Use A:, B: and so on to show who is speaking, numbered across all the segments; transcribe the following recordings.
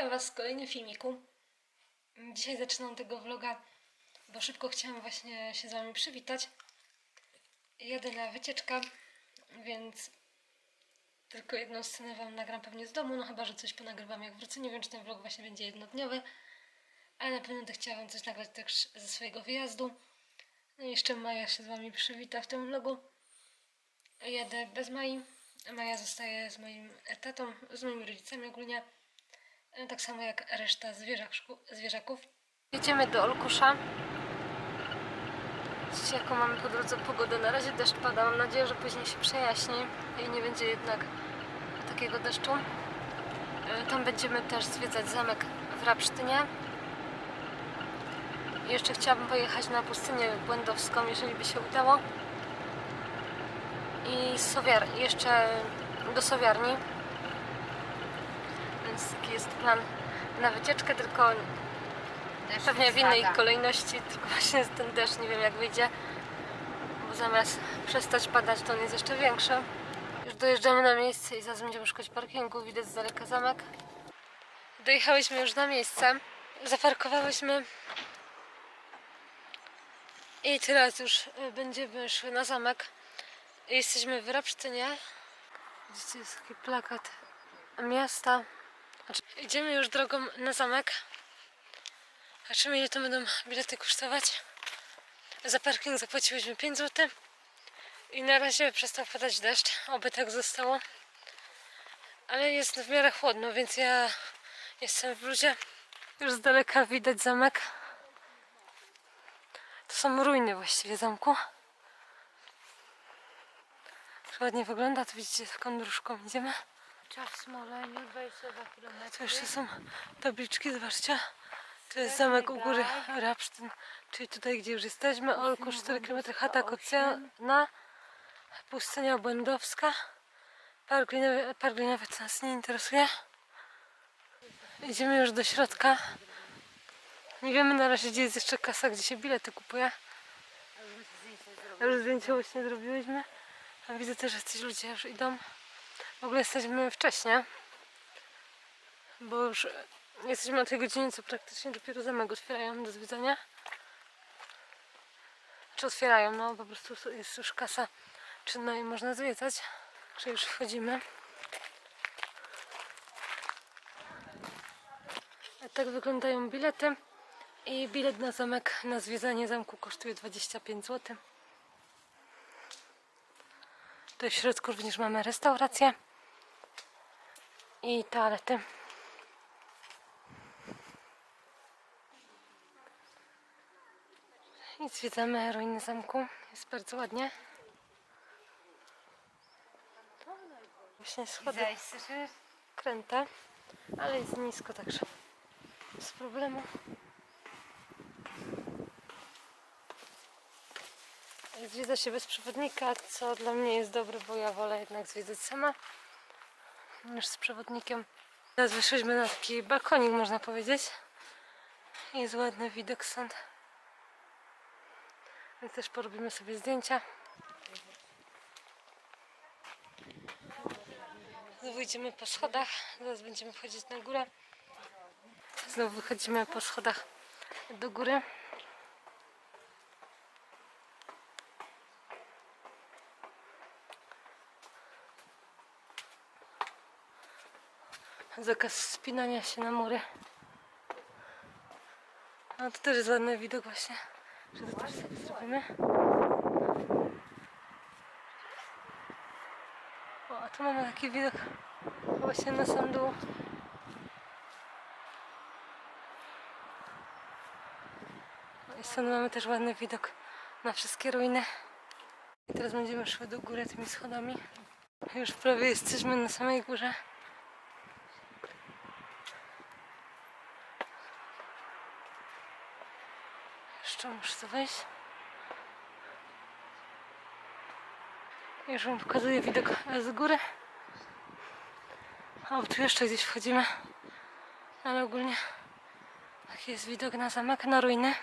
A: Witam Was w kolejnym filmiku. Dzisiaj zaczynam tego vloga, bo szybko chciałam właśnie się z Wami przywitać. Jadę na wycieczkę, więc tylko jedną scenę Wam nagram pewnie z domu, no chyba, że coś ponagrywam jak wrócę. Nie wiem, czy ten vlog właśnie będzie jednodniowy, ale na pewno będę chciała Wam coś nagrać też ze swojego wyjazdu. No i jeszcze Maja się z Wami przywita w tym vlogu. Jadę bez Mai. Maja zostaje z moim tatą, z moimi rodzicami ogólnie. E, Tak samo jak reszta zwierzaków. Jedziemy do Olkusza. Widzicie jaką mamy po drodze pogodę. Na razie deszcz pada. Mam nadzieję, że później się przejaśni i nie będzie jednak takiego deszczu. E, Tam będziemy też zwiedzać zamek w Rapsztynie. Jeszcze chciałabym pojechać na pustynię błędowską, jeżeli by się udało. I sowiar, jeszcze do sowiarni. Jest plan na wycieczkę, tylko pewnie w innej kolejności, tylko właśnie ten deszcz, nie wiem jak wyjdzie, bo zamiast przestać padać, to on jest jeszcze większy. Już dojeżdżamy na miejsce i zaraz będziemy szukać parkingu, widać z daleka zamek. Dojechałyśmy już na miejsce, zaparkowałyśmy i teraz już y, będziemy szły na zamek. Jesteśmy w Rapsztynie. Widzicie, jest taki plakat miasta. Znaczy, idziemy już drogą na zamek. Zobaczymy ile to będą bilety kosztować. Za parking zapłaciłyśmy 5 zł. I na razie przestał padać deszcz, oby tak zostało. Ale jest w miarę chłodno, więc ja jestem w bluzie. Już z daleka widać zamek. To są ruiny właściwie zamku. Ładnie wygląda, to widzicie taką dróżką idziemy.
B: Czas Smoleniu 22 km.
A: Tu jeszcze są tabliczki, zobaczcie. To jest zamek u góry Rapsztyn, czyli tutaj, gdzie już jesteśmy. Olku 4 km, chata Kocjana, pustynia Błędowska. Park linowy, park linowy to nas nie interesuje. Idziemy już do środka. Nie wiemy na razie, gdzie jest jeszcze kasa, gdzie się bilety kupuje. Już zdjęcie właśnie zrobiłyśmy. A widzę też, że jacyś ludzie już idą. W ogóle jesteśmy wcześnie bo już jesteśmy o tej godzinie, co praktycznie dopiero zamek otwierają do zwiedzania. Czy otwierają, no po prostu jest już kasa czynna i można zwiedzać. Czy już wchodzimy. Tak wyglądają bilety. I bilet na zamek, na zwiedzanie zamku kosztuje 25 zł. Tu w środku również mamy restaurację i toalety. I zwiedzamy ruiny zamku. Jest bardzo ładnie. Właśnie schody kręte, ale jest nisko, także bez problemu. Zwiedza się bez przewodnika, co dla mnie jest dobre, bo ja wolę jednak zwiedzać sama niż z przewodnikiem. Teraz wyszliśmy na taki balkonik, można powiedzieć. Jest ładny widok stąd. Więc też porobimy sobie zdjęcia. Znowu idziemy po schodach. Zaraz będziemy wchodzić na górę. Znowu wychodzimy po schodach do góry. Zakaz spinania się na mury. No to też jest ładny widok właśnie, że to też tak zrobimy. O, a tu mamy taki widok właśnie na sam dół. No I stąd mamy też ładny widok na wszystkie ruiny. I teraz będziemy szły do góry tymi schodami. Już prawie jesteśmy na samej górze. Jeszcze muszę to wejść. Już wam pokazuję widok z góry. O, tu jeszcze gdzieś wchodzimy. Ale ogólnie taki jest widok na zamek, na ruiny.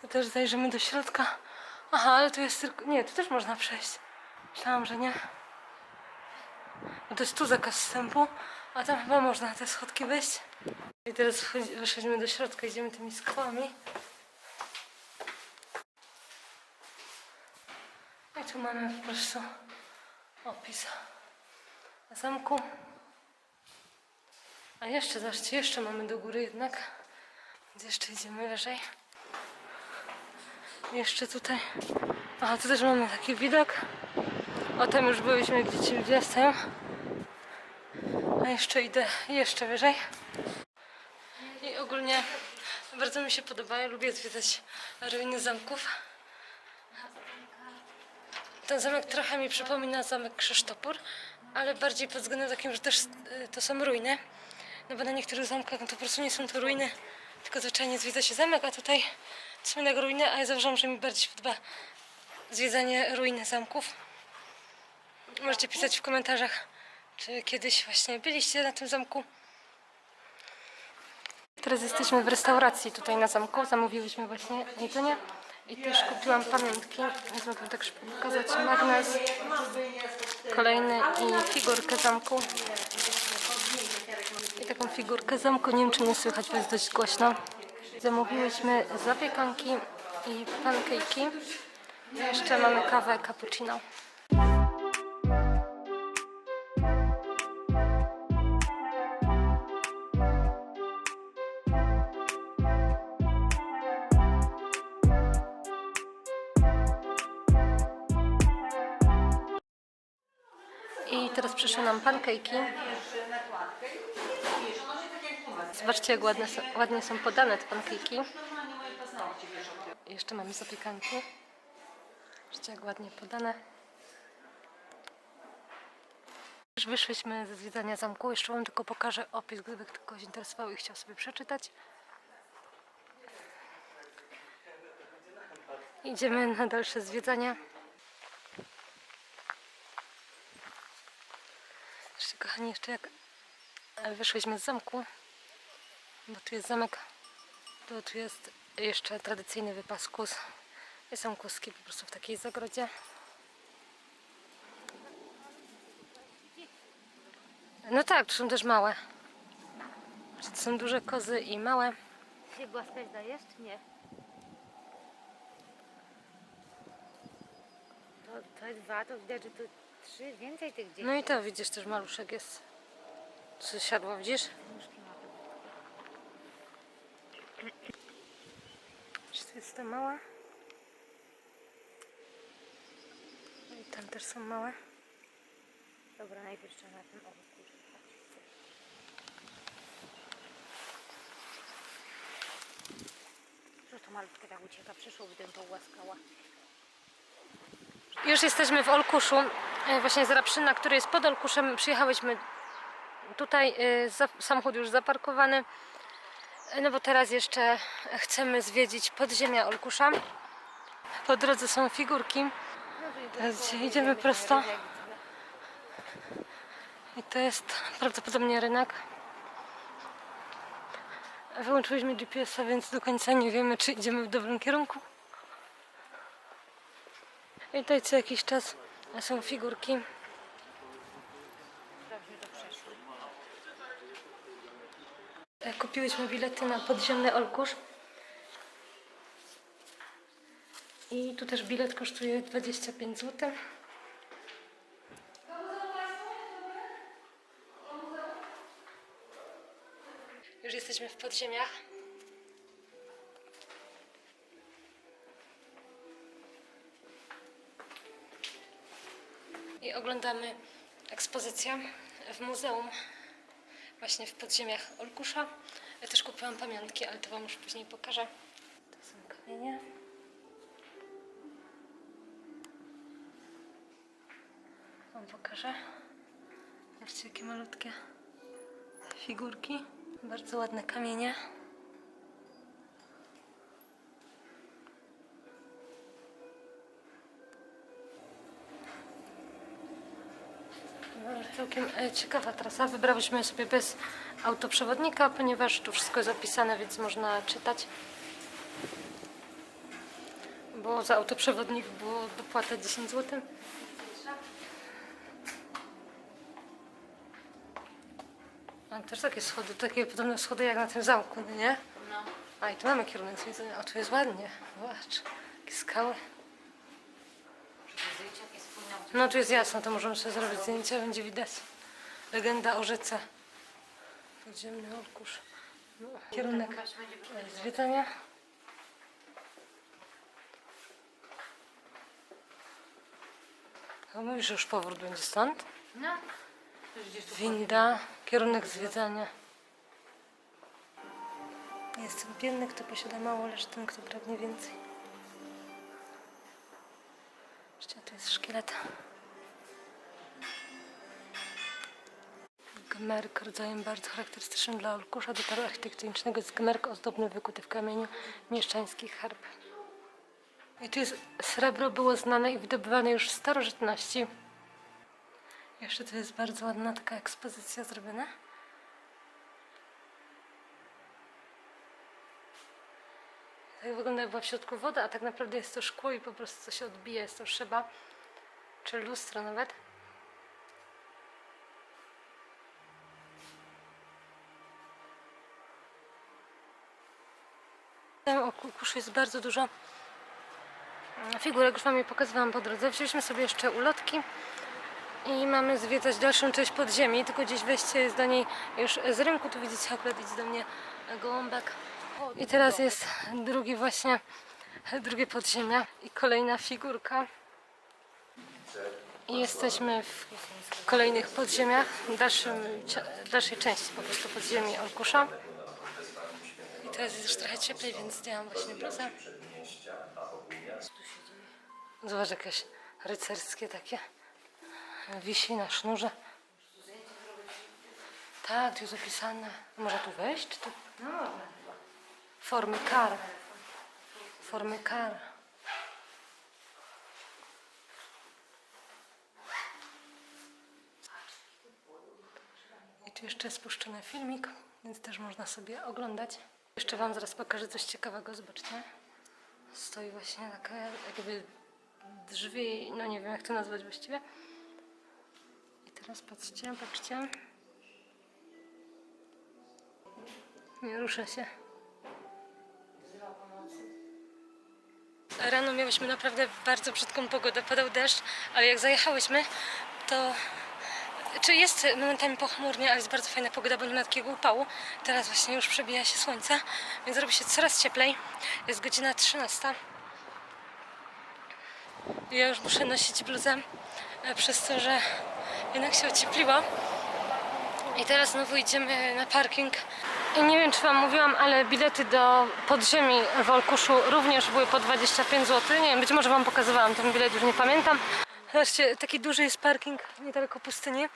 A: Tu też zajrzymy do środka. Aha, ale tu jest tylko... Nie, tu też można przejść. Myślałam, że nie. No to jest tu zakaz wstępu, A tam chyba można na te schodki wejść. I teraz weszliśmy do środka, idziemy tymi skałami. I tu mamy po prostu opis zamku. A jeszcze, zobaczcie, jeszcze mamy do góry jednak. Więc jeszcze idziemy wyżej. Jeszcze tutaj. A tu też mamy taki widok. O tam już byliśmy, gdzie ci ludzie. A jeszcze idę jeszcze wyżej. I ogólnie bardzo mi się podobają. Lubię zwiedzać ruiny zamków. Ten zamek trochę mi przypomina zamek Krzysztopur, ale bardziej pod względem takim, że też y, to są ruiny. No bo na niektórych zamkach no to po prostu nie są to ruiny, tylko zwyczajnie zwiedza się zamek, a tutaj są jednak ruiny, a ja zauważam, że mi bardziej się podoba zwiedzanie ruin zamków. Możecie pisać w komentarzach, czy kiedyś właśnie byliście na tym zamku. Teraz jesteśmy w restauracji tutaj na zamku. Zamówiłyśmy właśnie jedzenie i też kupiłam pamiątki. Więc mogę tak szybko pokazać magnes, kolejny i figurkę zamku. I taką figurkę zamku. Nie wiem, czy nie słychać, bo jest dość głośno. Zamówiłyśmy zapiekanki i pancake'i. Jeszcze mamy kawę cappuccino. Nam pancake'i. Zobaczcie, jak ładne, ładnie są podane te pancake'i. Jeszcze mamy zapiekanki. Zobaczcie, jak ładnie podane. Już wyszliśmy ze zwiedzania zamku. Jeszcze Wam tylko pokażę opis, gdyby ktoś interesował i chciał sobie przeczytać. Idziemy na dalsze zwiedzania. Jeszcze, kochani, jeszcze jak wyszłyśmy z zamku, bo tu jest zamek, to tu jest jeszcze tradycyjny wypas kus. Jest są kuski po prostu w takiej zagrodzie. No tak, tu są też małe. To są duże kozy i małe.
B: Się głaskać dajesz, czy nie? To, to dwa, to widać, że to trzy, więcej tych dzieci.
A: No i to widzisz, też maluszek jest. Co siadło, widzisz? Czy to jest ta mała? No I tam też są małe.
B: Dobra, najpierw trzeba na tym kurczę. Że to malutkie tak ucieka, przyszłoby ten pogłaskała.
A: Już jesteśmy w Olkuszu, e, właśnie z Rapszyna, który jest pod Olkuszem. Przyjechałyśmy tutaj, e, samochód już zaparkowany, E, no bo teraz jeszcze chcemy zwiedzić podziemia Olkusza. Po drodze są figurki. Idziemy prosto. I to jest prawdopodobnie rynek. Wyłączyliśmy GPS-a, więc do końca nie wiemy, czy idziemy w dobrym kierunku. I tutaj co jakiś czas są figurki. E, Kupiłyśmy bilety na podziemny Olkusz. I tu też bilet kosztuje 25 zł. Już jesteśmy w podziemiach. Oglądamy ekspozycję w muzeum właśnie w podziemiach Olkusza. Ja też kupiłam pamiątki, ale to Wam już później pokażę. To są kamienie. Wam pokażę. Zobaczcie, jakie malutkie figurki. Bardzo ładne kamienie. Całkiem e, ciekawa trasa. Wybrałyśmy sobie bez autoprzewodnika, ponieważ tu wszystko jest opisane, więc można czytać. Bo za autoprzewodnik było dopłata 10 zł. Tam też takie schody, takie podobne schody jak na tym zamku, nie?
B: No.
A: A i tu mamy kierunek zwiedzenia. O, tu jest ładnie. Zobacz, jakie skały. No tu jest jasno, to możemy sobie zrobić zdjęcia, będzie widać. Legenda o rzece. Podziemny Olkusz. No, kierunek zwiedzania. No mówisz, że już powrót będzie stąd?
B: No.
A: Winda, kierunek zwiedzania. Jestem biedny, kto posiada mało, lecz ten, kto pragnie więcej. Jest szkielet. Gmerk rodzajem bardzo charakterystycznym dla Olkusza dotaru architektonicznego jest gmerk ozdobny wykuty w kamieniu mieszczańskich harp. I tu jest srebro było znane i wydobywane już w starożytności. Jeszcze to jest bardzo ładna taka ekspozycja zrobiona. Tak wygląda jakby w środku woda, a tak naprawdę jest to szkło i po prostu się odbija, jest to szyba, czy lustro nawet. O jest bardzo dużo figurek, już Wam je pokazywałam po drodze. Wzięliśmy sobie jeszcze ulotki i mamy zwiedzać dalszą część podziemi, tylko gdzieś wejście jest do niej już z rynku. Tu widzicie, akurat idzie do mnie gołąbek. I teraz jest drugi właśnie, drugie podziemia i kolejna figurka. I jesteśmy w kolejnych podziemiach, w dalszym, dalszej części po prostu podziemi Olkusza. I teraz jest już trochę cieplej, więc zdjęłam właśnie bluzę. Zobacz, jakieś rycerskie takie. Wisi na sznurze. Tak, tu jest opisane. Może tu wejść? Czy tu?
B: No,
A: Formy kar. Formy kar. Tu jeszcze spuszczony filmik, więc też można sobie oglądać. Jeszcze Wam zaraz pokażę coś ciekawego, zobaczcie. Stoi właśnie taka jakby drzwi, no nie wiem jak to nazwać właściwie. I teraz patrzcie, patrzcie. Nie rusza się. Rano miałyśmy naprawdę bardzo brzydką pogodę, padał deszcz, ale jak zajechałyśmy, to czy jest momentami pochmurnie, ale jest bardzo fajna pogoda, bo nie ma takiego upału. Teraz właśnie już przebija się słońce, więc robi się coraz cieplej. Jest godzina 13. Ja już muszę nosić bluzę e, przez to, że jednak się ociepliło. I teraz znowu idziemy na parking. I nie wiem, czy Wam mówiłam, ale bilety do podziemi w Olkuszu również były po 25 zł. Nie wiem, być może Wam pokazywałam ten bilet, już nie pamiętam. Zobaczcie, taki duży jest parking niedaleko pustyni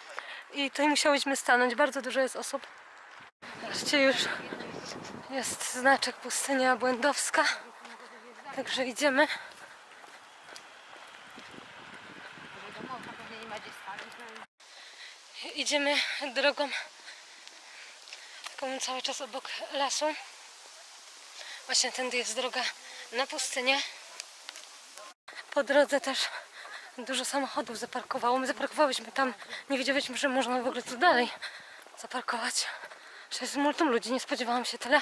A: i tutaj musiałyśmy stanąć. Bardzo dużo jest osób. Zobaczcie, już jest znaczek pustynia błędowska. Także idziemy. Idziemy drogą taką cały czas obok lasu. Właśnie tędy jest droga na pustynię. Po drodze też dużo samochodów zaparkowało. My zaparkowałyśmy tam, nie wiedziałyśmy, że można w ogóle tu dalej zaparkować. Że jest multum ludzi, nie spodziewałam się tyle.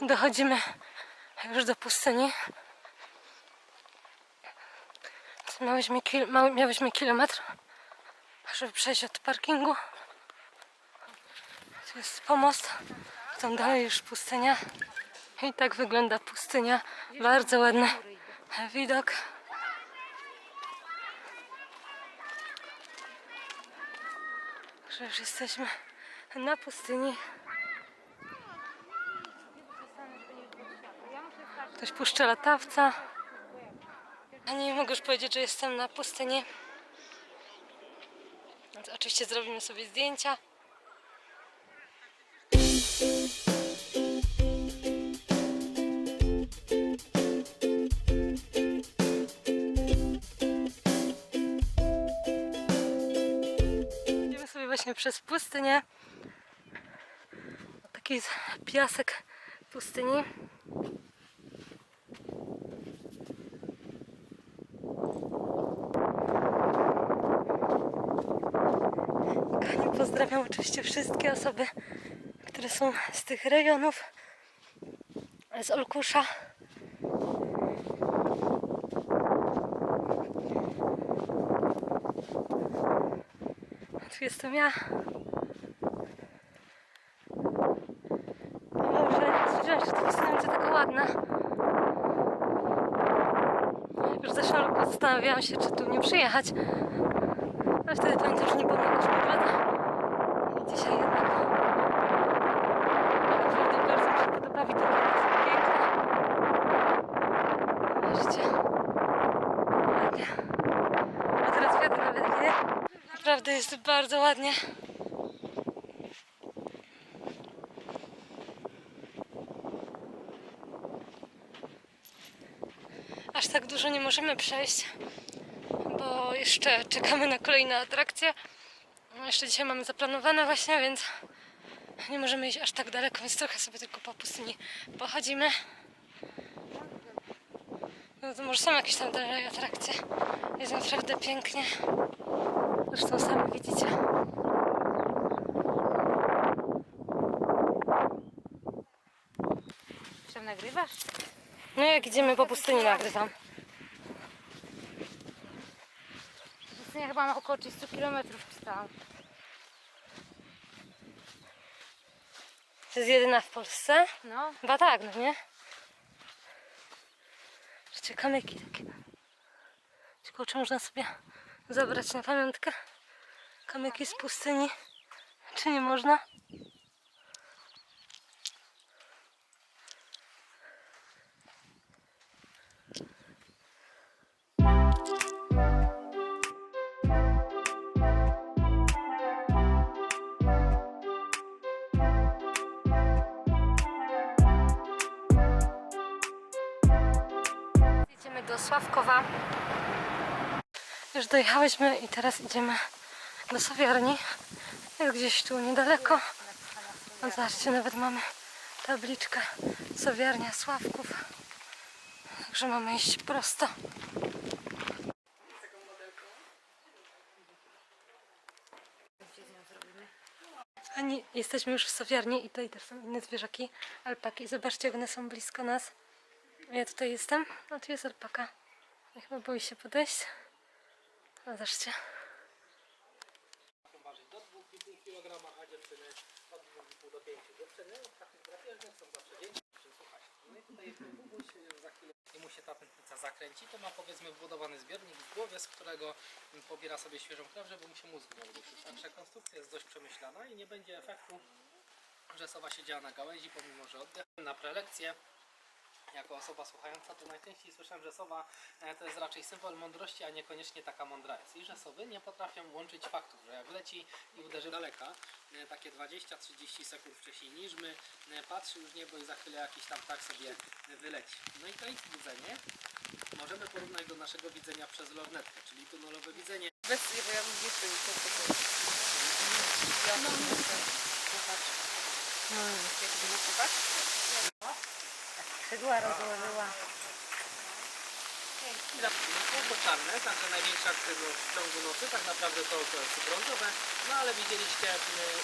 A: Dochodzimy już do pustyni. Miałyśmy, kil, miałyśmy kilometr, żeby przejść od parkingu. Tu jest pomost, tam dalej już pustynia. I tak wygląda pustynia. Bardzo ładny widok. Że już jesteśmy na pustyni. Ktoś puszcza latawca. A nie mogę już powiedzieć, że jestem na pustyni. Więc oczywiście zrobimy sobie zdjęcia. Właśnie przez pustynię. Taki piasek pustyni. Pozdrawiam. Pozdrawiam oczywiście wszystkie osoby, które są z tych rejonów, z Olkusza. Tu jestem ja. Może stwierdziłam, że ta pustynia będzie taka ładna. Już w zeszłym roku zastanawiałam się, czy tu nie przyjechać. Ale wtedy pamiętam, że nie było jakoś pogoda. I dzisiaj jednak naprawdę bardzo mi się podoba. Widoki są piękne. Zobaczcie. Ładnie. A teraz wiatr nawet nie. Naprawdę jest bardzo ładnie. Aż tak dużo nie możemy przejść, bo jeszcze czekamy na kolejne atrakcje. No, Jeszcze dzisiaj mamy zaplanowane właśnie, więc nie możemy iść aż tak daleko, więc trochę sobie tylko po pustyni pochodzimy. No to może są jakieś tam dalej atrakcje. Jest naprawdę pięknie. Zresztą sami widzicie.
B: Czy nagrywasz?
A: No jak idziemy po pustyni nagrywam.
B: Pustynia chyba ma około 300 km stąd.
A: To jest jedyna w Polsce?
B: No,
A: Chyba tak, no nie? Jeszcze kamyki takie. Tylko czy można sobie zabrać na pamiątkę kamyki z pustyni? Czy nie można? Idziemy do Sławkowa. Już dojechałyśmy i teraz idziemy do sowiarni. Jest gdzieś tu niedaleko. No zobaczcie, nawet mamy tabliczkę sowiarnia Sławków. Także mamy iść prosto. Ani jesteśmy już w sowiarni i tutaj też są inne zwierzaki, alpaki. Zobaczcie, jak one są blisko nas. Ja tutaj jestem, a tu jest alpaka. Ja chyba boi się podejść. Zobaczcie.
C: ważyć do 2,5 kg, a dziewczyny od 2,5 do 5. Dziewczyny w takich drapieżnych są zawsze i tutaj za i mu się ta tętnica zakręci, to ma powiedzmy wbudowany zbiornik w głowie, z którego pobiera sobie świeżą krew, żeby mu się mózg ruszyć. Także konstrukcja jest dość przemyślana i nie będzie efektu, że sowa siedziała na gałęzi, pomimo że oddech. Na prelekcję jako osoba słuchająca, to najczęściej słyszałem, że sowa e, to jest raczej symbol mądrości, a niekoniecznie taka mądra jest. I że sowy nie potrafią łączyć faktów, że jak leci i uderzy daleka, e, takie 20-30 sekund wcześniej niż my, e, patrzy już niebo i za chwilę jakiś tam tak sobie wyleci. No i to ich widzenie możemy porównać do naszego widzenia przez lornetkę, czyli tunelowe widzenie.
B: Bez bo ja mówię, że to Ja mam Zobacz. Jak to nazywasz? Skrzydła rozłożyła.
C: Tylko czarne, także największa aktywność w ciągu nocy, tak naprawdę to okresy brązowe, no ale widzieliście e,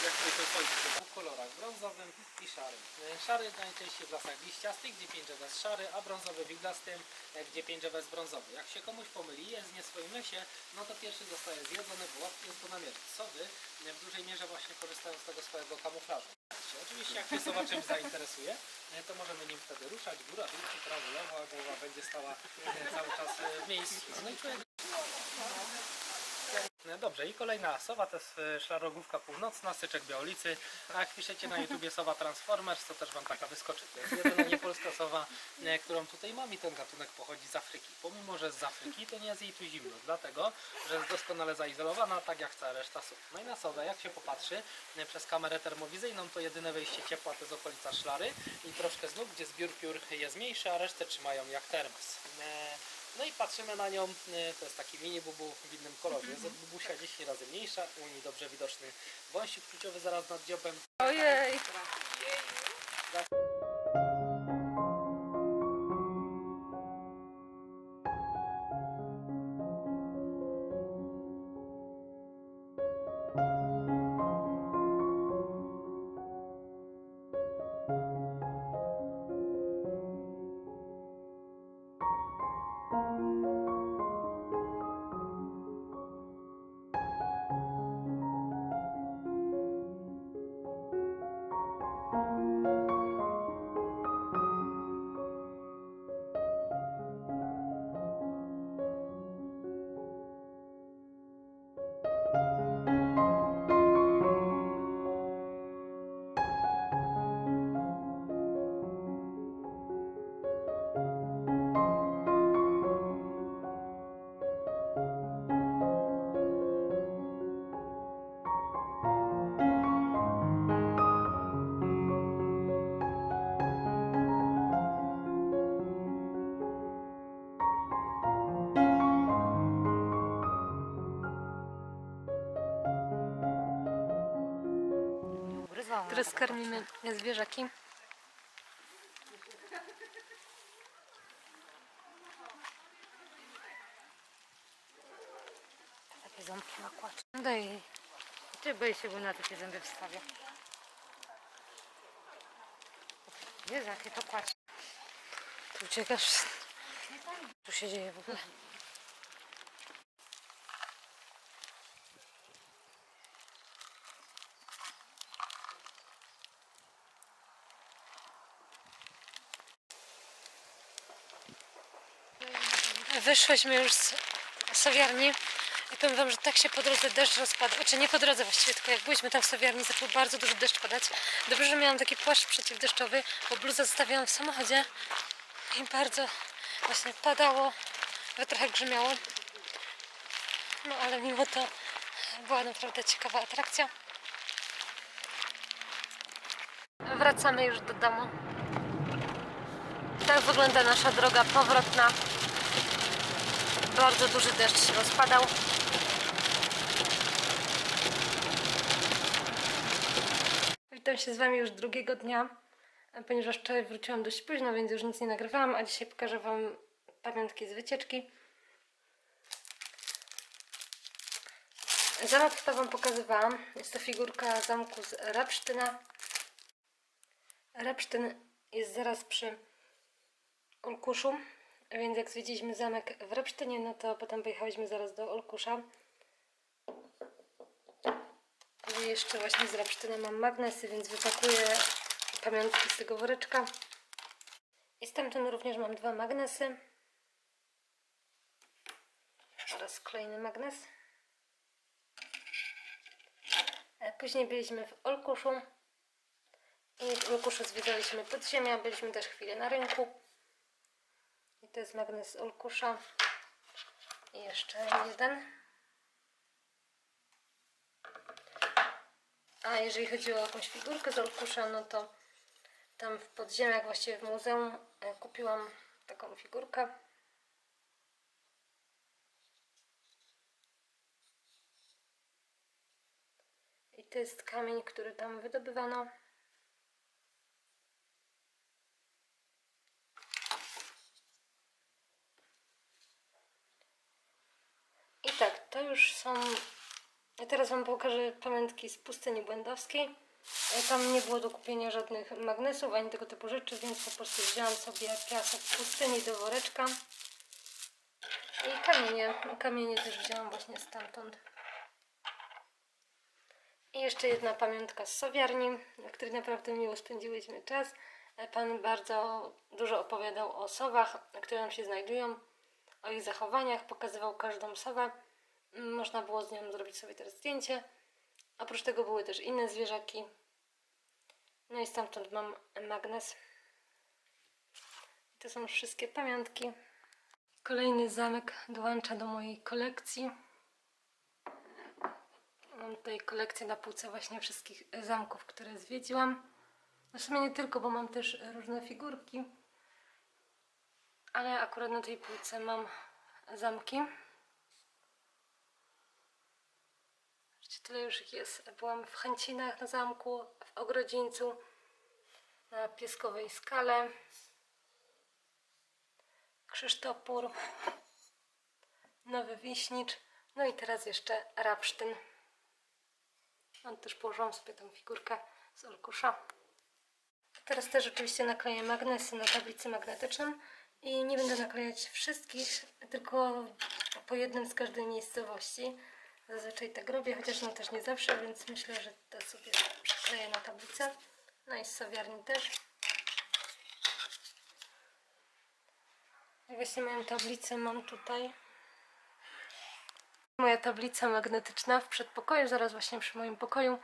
C: jak byliśmy słońce w kolorach brązowym i szarym. E, Szary najczęściej w lasach liściastych, gdzie pięciowe jest szary, a brązowy w iglastym, e, gdzie pięciowe jest brązowy. Jak się komuś pomyli, jest w nie swoim lesie, no to pierwszy zostaje zjedzony, bo łatwiej jest go namierzyć. Sowy e, w dużej mierze właśnie korzystają z tego swojego kamuflażu. Oczywiście jak się sowa czymś zainteresuje, e, to możemy nim wtedy ruszać, góra, dół, prawo, lewo, a głowa będzie stała e, cały czas e, w miejscu. No i Dobrze, i kolejna sowa to jest e, szlarogłówka północna, syczek białolicy. A jak piszecie na YouTubie sowa Transformers, to też Wam taka wyskoczy. To jest jedyna niepolska sowa, e, którą tutaj mam i ten gatunek pochodzi z Afryki. Pomimo, że z Afryki, to nie jest jej tu zimno, dlatego, że jest doskonale zaizolowana, tak jak cała reszta sów. No i na sowę, jak się popatrzy e, przez kamerę termowizyjną, to jedyne wejście ciepła to jest okolica szlary i troszkę znów, gdzie zbiór piór jest mniejszy, a resztę trzymają jak termos. E, no i patrzymy na nią, y, to jest taki mini bubu w innym kolorze. Jest od bubusia 10 razy mniejsza, u niej dobrze widoczny wąsik płciowy zaraz nad dziobem.
A: Ojej. Karmimy zwierzaki.
B: Takie ząbki ma kłacz.
A: Daj jej.
B: Ty boję się, bo na takie zęby wstawia. Jezu, jakie to kłacz.
A: Tu uciekasz. Tu się dzieje w ogóle. Wyszłyśmy już z sowiarni i powiem wam, że tak się po drodze deszcz rozpada. Znaczy nie po drodze właściwie, tylko jak byliśmy tam w sowiarni, zaczął bardzo dużo deszcz padać. Dobrze, że miałam taki płaszcz przeciwdeszczowy, bo bluzę zostawiłam w samochodzie i bardzo właśnie padało, trochę grzmiało. No ale mimo to była naprawdę ciekawa atrakcja. Wracamy już do domu. Tak wygląda nasza droga powrotna. Bardzo duży deszcz się rozpadał. Witam się z Wami już drugiego dnia, ponieważ wczoraj wróciłam dość późno, więc już nic nie nagrywałam, a dzisiaj pokażę Wam pamiątki z wycieczki. Zamek to Wam pokazywałam. Jest to figurka zamku z Rapsztyna. Rapsztyn jest zaraz przy Olkuszu, więc jak zwiedziliśmy zamek w Rapsztynie, no to potem pojechaliśmy zaraz do Olkusza. I jeszcze właśnie z Rapsztyna mam magnesy, więc wypakuję pamiątki z tego woreczka. I stamtąd również mam dwa magnesy. Oraz kolejny magnes. E, Później byliśmy w Olkuszu. I w Olkuszu zwiedzaliśmy podziemia, byliśmy też chwilę na rynku. To jest magnes Olkusza. I jeszcze jeden. A jeżeli chodzi o jakąś figurkę z Olkusza, no to tam w podziemiach, właściwie w muzeum, e, kupiłam taką figurkę. I to jest kamień, który tam wydobywano. I tak, to już są. Ja teraz Wam pokażę pamiątki z pustyni błędowskiej. E, Tam nie było do kupienia żadnych magnesów ani tego typu rzeczy, więc po prostu wzięłam sobie piasek pustyni do woreczka. I kamienie. Kamienie też wzięłam właśnie stamtąd. I jeszcze jedna pamiątka z sowiarni, na której naprawdę miło spędziłyśmy czas. E, Pan bardzo dużo opowiadał o sowach, które nam się znajdują, o ich zachowaniach, pokazywał każdą sowę. Można było z nią zrobić sobie teraz zdjęcie. Oprócz tego były też inne zwierzaki. No i stamtąd mam magnes. To są wszystkie pamiątki. Kolejny zamek dołącza do mojej kolekcji. Mam tutaj kolekcję na półce właśnie wszystkich zamków, które zwiedziłam. No w sumie nie tylko, bo mam też różne figurki. Ale akurat na tej półce mam zamki. Zobaczcie, Tyle już ich jest. Byłam w Chęcinach na zamku, w Ogrodzińcu, na Pieskowej Skale, Krzysztopór, Nowy Wiśnicz, no i teraz jeszcze Rapsztyn. Mam też położyłam sobie tą figurkę z Olkusza. Teraz też oczywiście nakleję magnesy na tablicy magnetyczną I nie będę naklejać wszystkich, tylko po jednym z każdej miejscowości. Zazwyczaj tak robię, chociaż no też nie zawsze, więc myślę, że to sobie przykleję na tablicę. No i z sowiarni też. I właśnie moją tablicę mam tutaj. Moja tablica magnetyczna w przedpokoju, zaraz właśnie przy moim pokoju.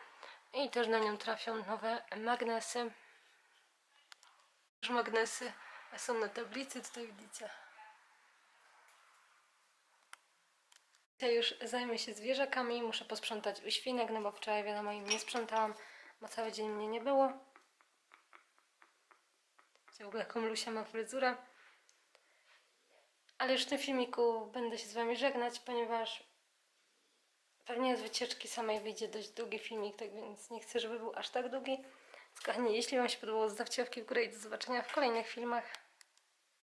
A: I też na nią trafią nowe magnesy. Już magnesy są na tablicy, tutaj widzicie. Ja już zajmę się zwierzakami, muszę posprzątać u świnek, no bo wczoraj wiadomo im nie sprzątałam, bo cały dzień mnie nie było. Widzicie w ogóle jaką Lusia ma fryzurę. Ale już w tym filmiku będę się z Wami żegnać, ponieważ pewnie z wycieczki samej wyjdzie dość długi filmik, tak więc nie chcę, żeby był aż tak długi. Kochani, jeśli Wam się podobało, zostawcie łapki w górę i do zobaczenia w kolejnych filmach.